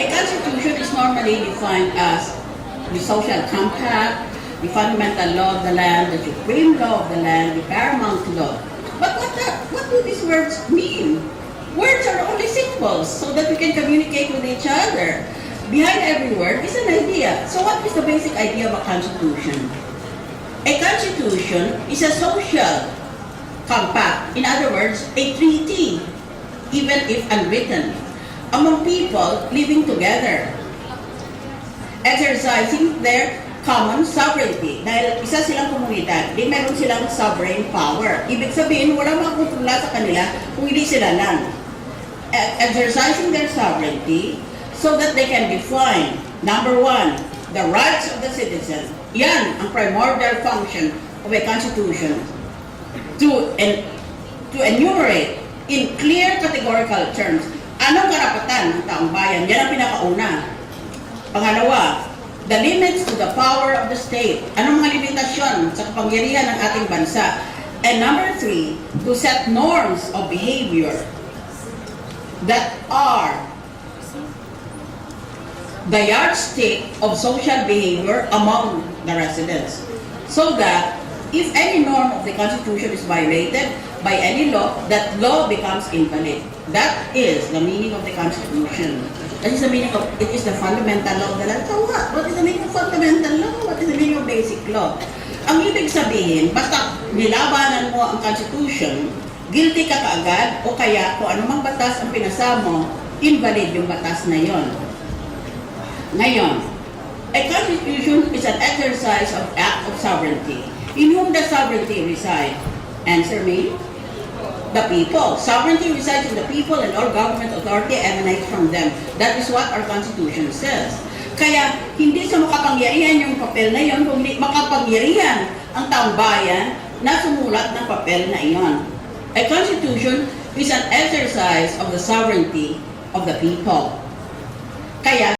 A constitution is normally defined as uh, the social compact, the fundamental law of the land, the supreme law of the land, the paramount law. But what, the, what do these words mean? Words are only symbols so that we can communicate with each other. Behind every word is an idea. So what is the basic idea of a constitution? A constitution is a social compact. In other words, a treaty, even if unwritten, among people living together, exercising their common sovereignty. Dahil isa silang komunidad, di meron silang sovereign power. Ibig sabihin, walang makakontrola sa kanila kung hindi sila lang. E- Exercising their sovereignty so that they can define, number one, the rights of the citizen. Yan ang primordial function of a constitution to en- to enumerate in clear categorical terms anong karapatan ng taong bayan. Yan ang pinakauna. Pangalawa, the limits to the power of the state. Anong mga limitasyon sa kapangyarihan ng ating bansa? And number three, to set norms of behavior that are the yardstick of social behavior among the residents. So that if any norm of the Constitution is violated by any law, that law becomes invalid. That is the meaning of the Constitution. That is the meaning of, it is the fundamental law of the land. So what? What is the meaning of fundamental law? What is the meaning of basic law? Ang ibig sabihin, basta nilabanan mo ang Constitution, guilty ka kaagad o kaya kung anumang batas ang pinasa mo, invalid yung batas na yon. Ngayon, a constitution is an exercise of act of sovereignty. In whom does sovereignty reside? Answer me. The people. Sovereignty resides in the people and all government authority emanates from them. That is what our constitution says. Kaya hindi sa makapangyarihan yung papel na yon, kundi makapangyarihan ang taong na sumulat ng papel na iyon. A constitution is an exercise of the sovereignty of the people. Kaya